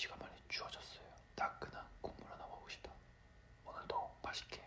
날씨가 많이 추워졌어요. 따끈한 국물 하나 먹고 싶다. 오늘도 맛있게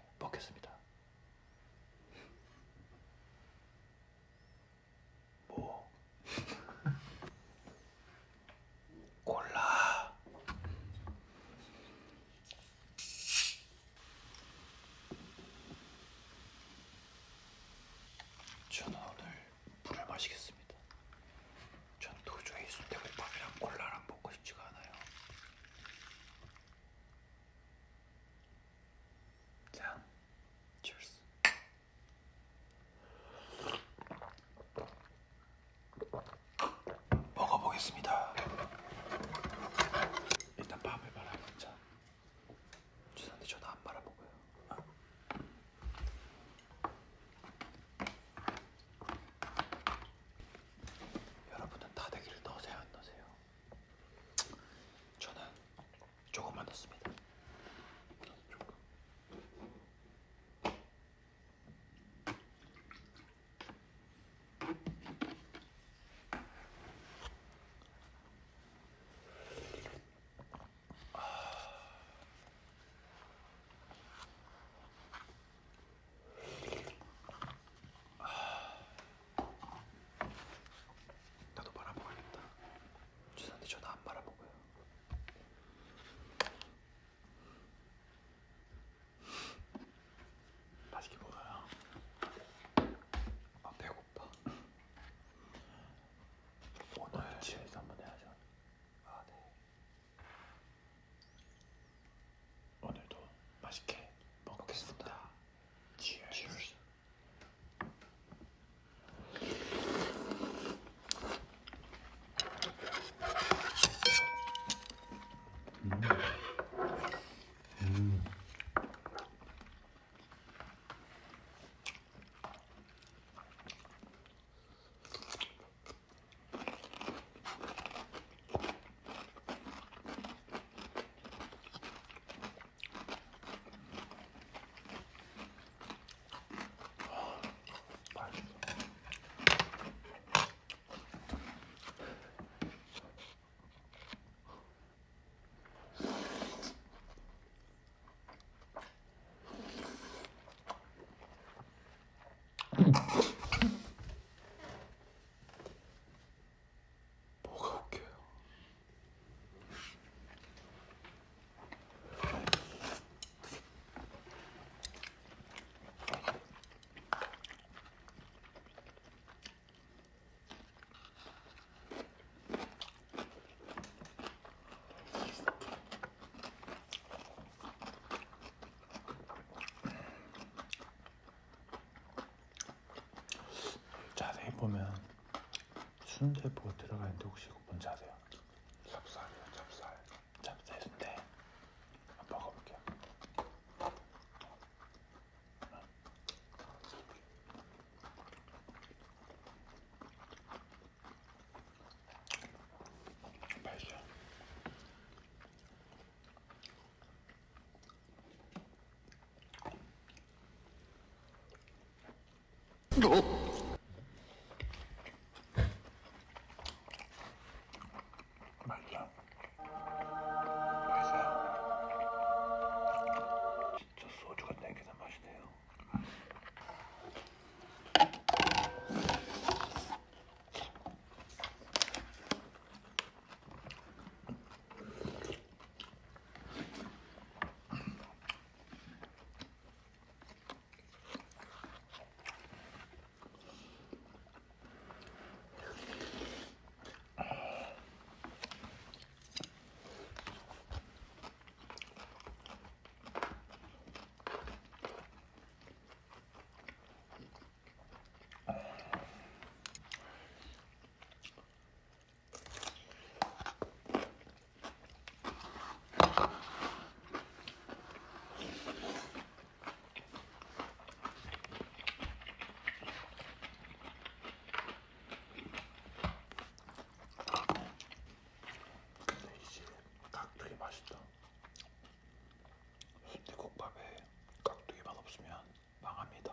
보면 순대부가 들어가는데 혹시 이거 뭔지 아세요? 찹쌀이요 찹쌀 찹쌀 순대 한번 먹어볼게요 맛있어 어? 망합니다.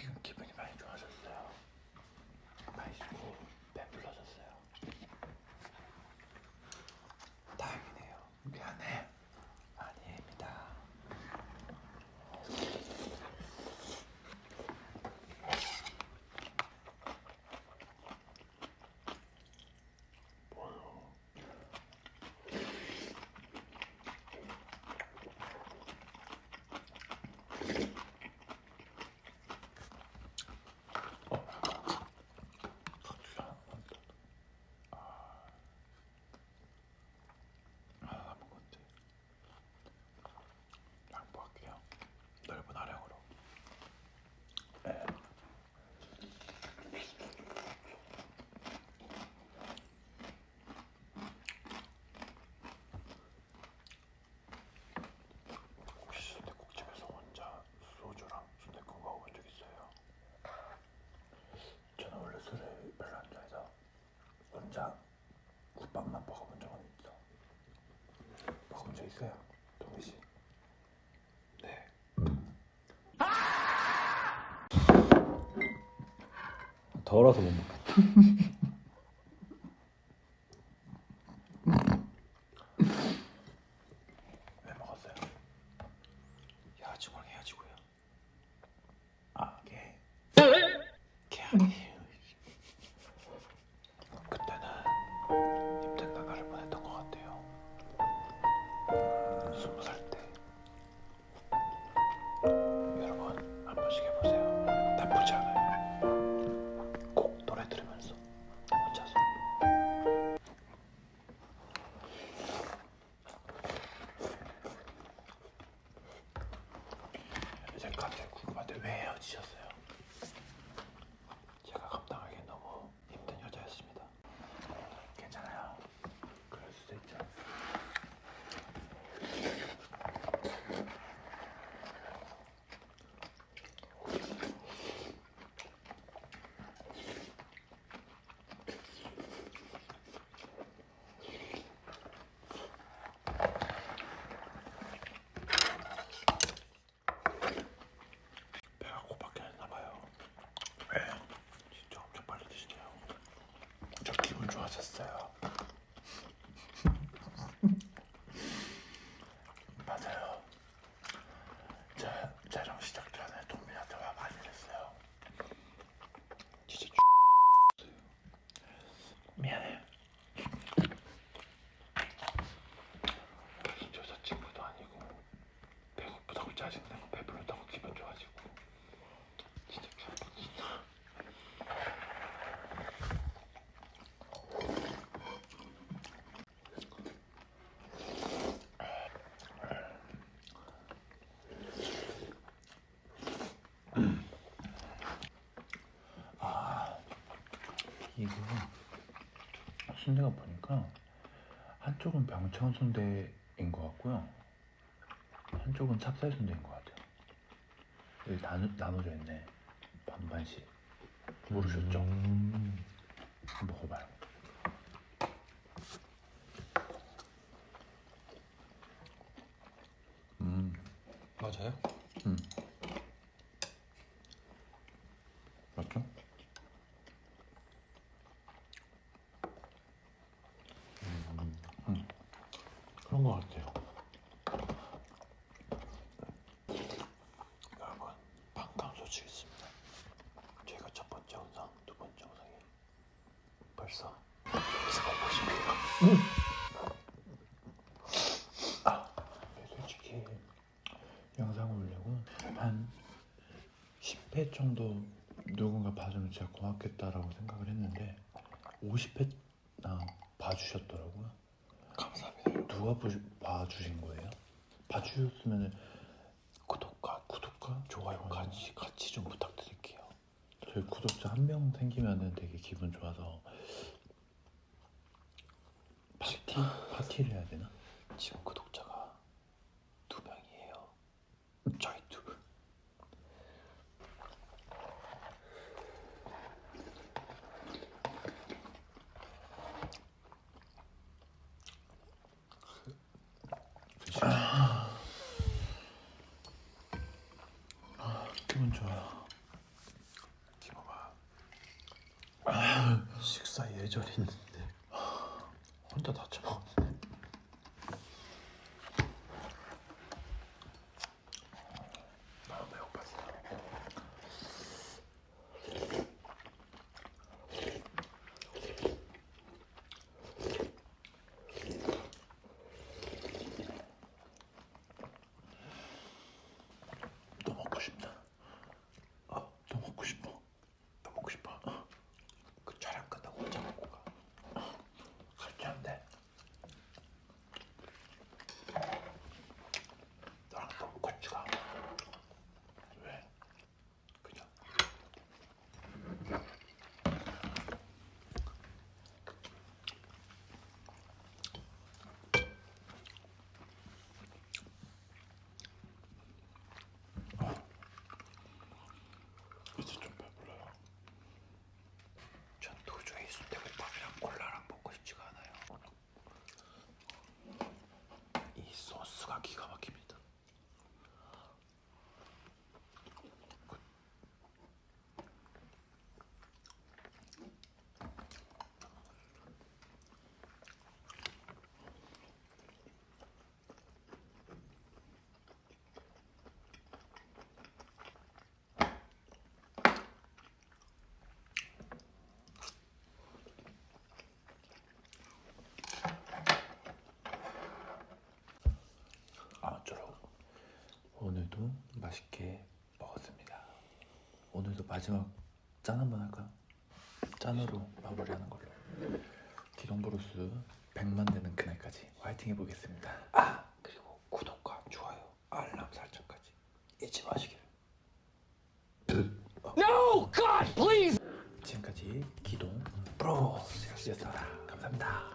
Thank you. 걸어서 못 먹겠다. 왜 먹었어요? 야지고랑 해야지고요. 아, 개. 개아니 순대가 보니까 한쪽은 병창 순대인 것 같고요. 한쪽은 찹쌀 순대인 것 같아요. 여기 다 나눠져 있네. 반반씩. 모르셨죠? 음. 한번 먹어봐요. 것 같아요. 여러분, 반가운 소식이 있습니다. 저희가 첫 번째 영상, 두 번째 영상이 벌써 보십니다. 아, 10회 정도 누군가 봐주면 진짜 고맙겠다라고 생각을 했는데 50회나 봐주셨더라고요. 감사합니다. 누가 부, 봐주신 거예요? 봐주셨으면 구독과 구독과 좋아요 같이 같이 좀 부탁드릴게요. 저희 구독자 한 명 생기면은 되게 기분 좋아서 파티 파티를 해야 되나? 지금 구독자가 두 명이에요. 저희 두. 기분 좋아요. 기분아. 식사 예절이 있는데 혼자 다 처먹. 너무 배고팠어. 또 먹고 싶다. 어, 또 먹고 싶어. 또 먹고 싶어. 어. 그 촬영 끝나고 혼자 먹고 가. 그렇게 안 돼. 나랑 너무 같이가. 왜? 그냥. 아, 이제 좀 배불러요. 전 도저히 순대국밥이랑 콜라랑 먹고 싶지가 않아요. 이 소스가 기가 막힙니다. 아무쪼록 오늘도 맛있게 먹었습니다. 오늘도 마지막 짠 한번 할까요? 짠으로 마무리하는 걸로. 기동브루스 100만 되는 그날까지 화이팅 해보겠습니다. 아 그리고 구독과 좋아요, 알람 설정까지 잊지 마시길. No, God, please. 지금까지 기동 브로스였습니다. 감사합니다.